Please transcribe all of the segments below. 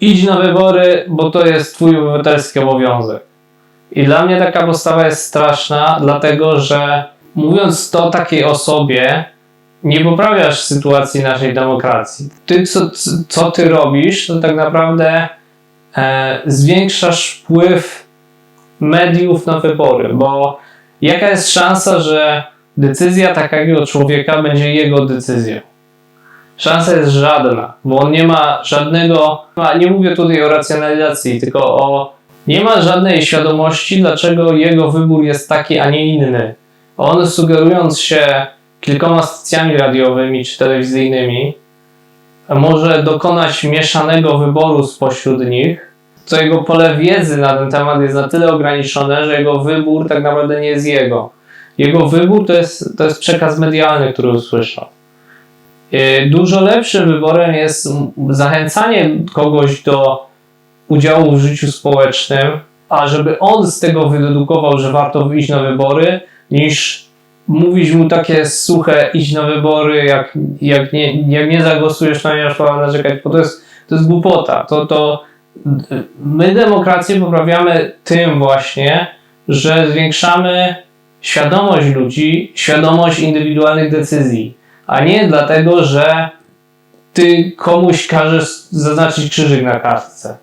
idź na wybory, bo to jest twój obywatelski obowiązek. I dla mnie taka postawa jest straszna, dlatego że mówiąc to takiej osobie, nie poprawiasz sytuacji naszej demokracji. Ty, co, co ty robisz, to tak naprawdę e, zwiększasz wpływ mediów na wybory, bo jaka jest szansa, że decyzja takiego człowieka będzie jego decyzją? Szansa jest żadna, bo on nie ma żadnego, nie mówię tutaj o racjonalizacji, tylko o, nie ma żadnej świadomości, dlaczego jego wybór jest taki, a nie inny. On sugerując się kilkoma stacjami radiowymi czy telewizyjnymi, może dokonać mieszanego wyboru spośród nich, co jego pole wiedzy na ten temat jest na tyle ograniczone, że jego wybór tak naprawdę nie jest jego. Jego wybór to jest, to jest przekaz medialny, który usłyszał. Yy, Dużo lepszym wyborem jest zachęcanie kogoś do udziału w życiu społecznym, a żeby on z tego wydedukował, że warto wyjść na wybory, niż mówić mu takie suche idź na wybory, jak, jak, nie, jak nie zagłosujesz, to nie masz prawa narzekać, bo to jest, to jest głupota. To, to my demokrację poprawiamy tym właśnie, że zwiększamy świadomość ludzi, świadomość indywidualnych decyzji, a nie dlatego, że ty komuś każesz zaznaczyć krzyżyk na kartce.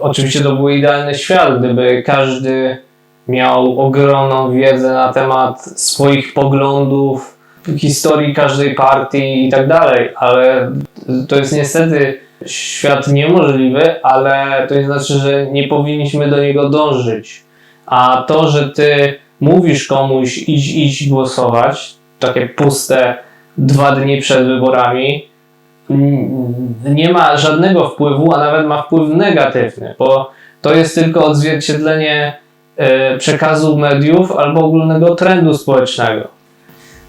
Oczywiście to był idealny świat, gdyby każdy miał ogromną wiedzę na temat swoich poglądów, historii każdej partii i tak dalej, ale to jest niestety świat niemożliwy, ale to nie znaczy, że nie powinniśmy do niego dążyć. A to, że ty mówisz komuś idź, idź głosować, takie puste dwa dni przed wyborami, mm, nie ma żadnego wpływu, a nawet ma wpływ negatywny, bo to jest tylko odzwierciedlenie e, przekazu mediów albo ogólnego trendu społecznego.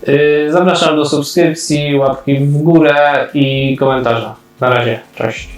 E, Zapraszam do subskrypcji, łapki w górę i komentarza. Na razie, cześć.